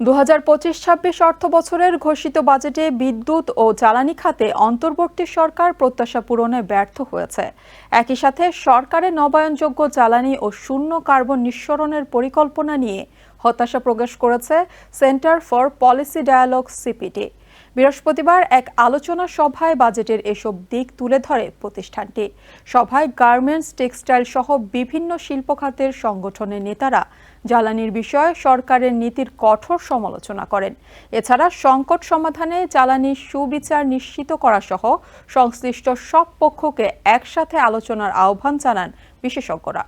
দু হাজার পঁচিশ ছাব্বিশ অর্থ বছরের ঘোষিত বাজেটে বিদ্যুৎ ও জ্বালানি খাতে অন্তর্বর্তী সরকার প্রত্যাশা পূরণে ব্যর্থ হয়েছে। একই সাথে সরকারের নবায়নযোগ্য জ্বালানি ও শূন্য কার্বন নিঃসরণের পরিকল্পনা নিয়ে হতাশা প্রকাশ করেছে Centre for Policy Dialogue CPT. বৃহস্পতিবার এক আলোচনা সভায় বাজেটের এসব দিক তুলে ধরে প্রতিষ্ঠানটি। সভায় গার্মেন্টস, টেক্সটাইল সহ বিভিন্ন শিল্প খাতের সংগঠনের নেতারা জ্বালানির বিষয়ে সরকারের নীতির কঠোর সমালোচনা করেন। এছাড়া সংকট সমাধানে জ্বালানির সুবিচার নিশ্চিত করা সহ সংশ্লিষ্ট সব পক্ষকে একসাথে আলোচনার আহ্বান জানান বিশেষজ্ঞরা।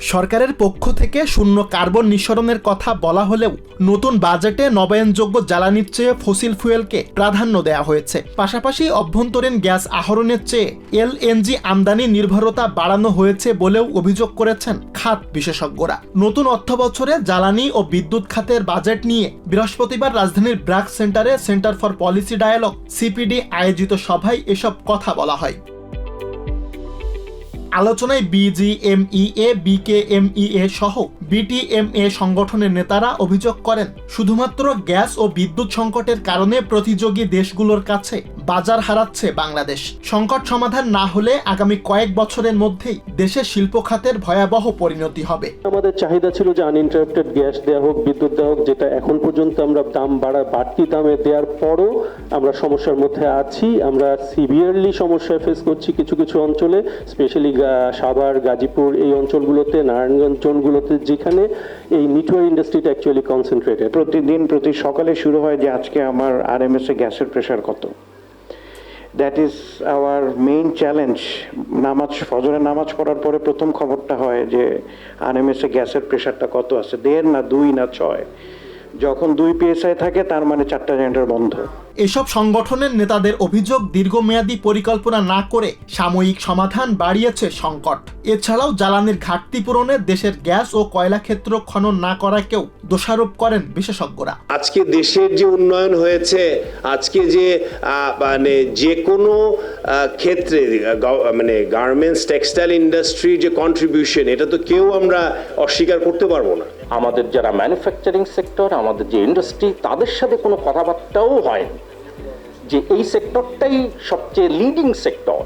সরকারের পক্ষ থেকে শূন্য কার্বন নিঃসরণের কথা বলা হলেও নতুন বাজেটে নবায়নযোগ্য জ্বালানির চেয়ে ফসিল ফুয়েলকে প্রাধান্য দেওয়া হয়েছে। পাশাপাশি অভ্যন্তরীণ গ্যাস আহরণের চেয়ে এলএনজি আমদানি নির্ভরতা বাড়ানো হয়েছে বলেও অভিযোগ করেছেন খাত বিশেষজ্ঞরা। নতুন অর্থ বছরে জ্বালানি ও বিদ্যুৎ খাতের বাজেট নিয়ে বৃহস্পতিবার রাজধানীর ব্র্যাক সেন্টারে Centre for Policy Dialogue, CPD আয়োজিত সভায় এসব কথা বলা হয়। আলোচনায় বিজিএমইএ বিকেএমইএ সহ বিটিএমএ সংগঠনের নেতারা অভিযোগ করেন, শুধুমাত্র গ্যাস ও বিদ্যুৎ সংকটের কারণে প্রতিযোগী দেশগুলোর কাছে বাজার হারাচ্ছে বাংলাদেশ। সংকট সমাধান না হলে আগামী কয়েক বছরের মধ্যেই দেশের শিল্প খাতের ভয়াবহ পরিণতি হবে। আমাদের চাহিদা ছিল যে আনইন্টারাপ্টেড গ্যাস দেওয়া হোক, বিদ্যুৎ দেওয়া হোক, যেটা এখন পর্যন্ত আমরা দাম বাড়া বাড়তি দামে দেওয়ার পরও আমরা সমস্যার মধ্যে আছি। আমরা সিভিয়ারলি সমস্যায় ফেস করছি কিছু কিছু অঞ্চলে স্পেশালি সাভার, গাজীপুর এই অঞ্চলগুলোতে, নারায়ণগঞ্জ জোনগুলোতে যেখানে এই নিটওয়ার ইন্ডাস্ট্রিটা অ্যাকচুয়ালি কনসেন্ট্রেটেড প্রতিদিন, প্রতি সকালে শুরু হয় যে আজকে আমার আরএমএস এ গ্যাসের প্রেশার কত। That is our main challenge নামাজ ফজরে নামাজ পড়ার পরে প্রথম খবরটা হয় যে আরএমএস এ গ্যাসের প্রেশারটা কত আছে। দেড় না দুই না ছয়। যখন দুই পিএসআই থাকে, তার মানে চারটা জেন্ডার বন্ধ। এসব সংগঠনের নেতাদের অভিযোগ দীর্ঘমেয়াদী পরিকল্পনা না করে সাময়িক সমাধান বাড়িয়েছে সংকট। এছাড়াও জ্বালানির ঘাটতি পূরণে দেশের গ্যাস ও কয়লা ক্ষেত্র খনন না করাকেও দোষারোপ করেন বিশেষজ্ঞরা। আজকে দেশের যে উন্নয়ন হয়েছে আজকে যে মানে যে কোনো ক্ষেত্রে মানে গার্মেন্টস টেক্সটাইল ইন্ডাস্ট্রি যে কন্ট্রিবিউশন এটা তো কেউ আমরা অস্বীকার করতে পারব না। আমাদের যারা ম্যানুফ্যাকচারিং সেক্টর আমাদের যে ইন্ডাস্ট্রি তাদের সাথে কোনো কথাবার্তাও হয়নি। যে এই সেক্টরটাই সবচেয়ে লিডিং সেক্টর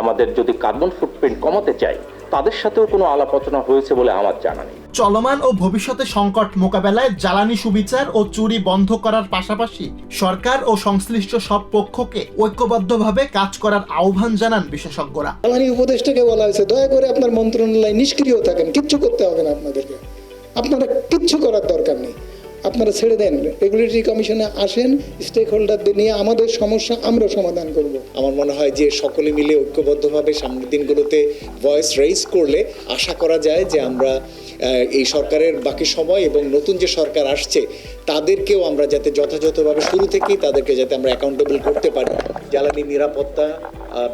আমাদের যদি কার্বন ফুটপ্রিন্ট কমাতে চাই তাদের সাথেও কোনো আলাপচনা হয়েছে বলে আমার জানা নেই। চলমান ও ভবিষ্যতে সংকট মোকাবেলায় জ্বালানি সুবিচার ও চুরি বন্ধ করার পাশাপাশি সরকার ও সংশ্লিষ্ট সব পক্ষকে ঐক্যবদ্ধভাবে কাজ করার আহ্বান জানান বিশেষজ্ঞরা। জ্বালানি উপদেষ্টাকে বলা হয়েছে দয়া করে আপনার মন্ত্রণালয় নিষ্ক্রিয় থাকেন কিচ্ছু করতে হবে না আপনাদেরকে। আপনারা কিচ্ছু করার দরকার নেই। আপনারা ছেড়ে দেন। রেগুলেটরি কমিশনে আসেন স্টেক হোল্ডারদের নিয়ে আমাদের সমস্যা আমরা সমাধান করব। আমার মনে হয় যে সকলে মিলে ঐক্যবদ্ধভাবে সামনের দিনগুলোতে ভয়েস রেইজ করলে আশা করা যায় যে আমরা এই সরকারের বাকি সময় এবং নতুন যে সরকার আসছে, তাদেরকেও আমরা যাতে যথাযথভাবে শুরু থেকেই তাদেরকে যাতে আমরা অ্যাকাউন্টেবল করতে পারি। জ্বালানি নিরাপত্তা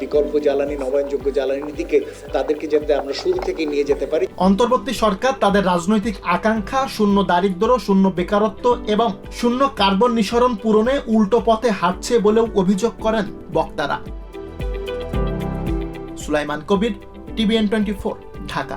বিকল্প জ্বালানি, নবায়নযোগ্য জ্বালানির দিকে তাদেরকে যাতে আমরা শুরু থেকে নিয়ে যেতে পারি। অন্তর্বর্তী সরকার তাদের রাজনৈতিক আকাঙ্ক্ষা, শূন্য দারিদ্র্য, শূন্য বেকারত্ব এবং শূন্য কার্বন নিঃসরণ পূরণে উল্টো পথে হাঁটছে বলেও অভিযোগ করেন বক্তারা। Sulaiman Kabir, TVN twenty Dhaka.